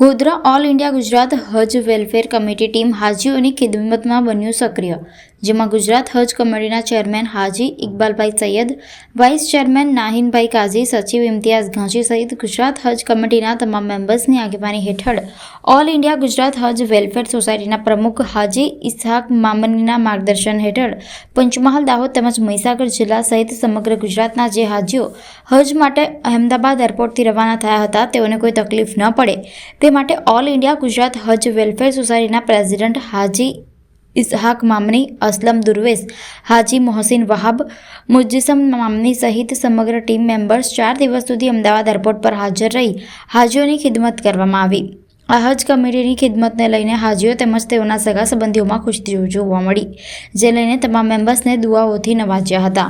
Godhra all India Gujarat હજ welfare committee team હાજીઓની ખિદમતમાં બન્યું સક્રિય. જેમાં ગુજરાત હજ કમિટીના ચેરમેન હાજી ઇકબાલભાઈ સૈયદ, વાઇસ ચેરમેન નાહિનભાઈ કાઝી, સચિવ ઇમ્તિયાઝ ઘાંચી સહિત ગુજરાત હજ કમિટીના તમામ મેમ્બર્સની આગેવાની હેઠળ ઓલ ઇન્ડિયા ગુજરાત હજ વેલફેર સોસાયટીના પ્રમુખ હાજી ઇસહાક મામનીના માર્ગદર્શન હેઠળ પંચમહાલ દાહોદ તેમજ મહીસાગર જિલ્લા સહિત સમગ્ર ગુજરાતના જે હાજીઓ હજ માટે અહેમદાબાદ એરપોર્ટથી રવાના થયા હતા, તેઓને કોઈ તકલીફ ન પડે. તે માટે ઓલ ઇન્ડિયા ગુજરાત હજ વેલફેર સોસાયટીના પ્રેસિડેન્ટ હાજી ઇસ્હાક મામની, અસલમ દુર્વેશ, હાજી મોહસિન વહાબ મુજિસમ મામની સહિત સમગ્ર ટીમ મેમ્બર્સ ચાર દિવસ સુધી અમદાવાદ એરપોર્ટ પર હાજર રહી, હાજીઓની ખિદમત કરવામાં આવી. આ હજ કમિટીની ખિદમતને લઈને હાજીઓ તેમજ તેઓના સગા સંબંધીઓમાં ખુશી જોવા મળી, જે લઈને તમામ મેમ્બર્સને દુઆઓથી નવાજ્યા હતા.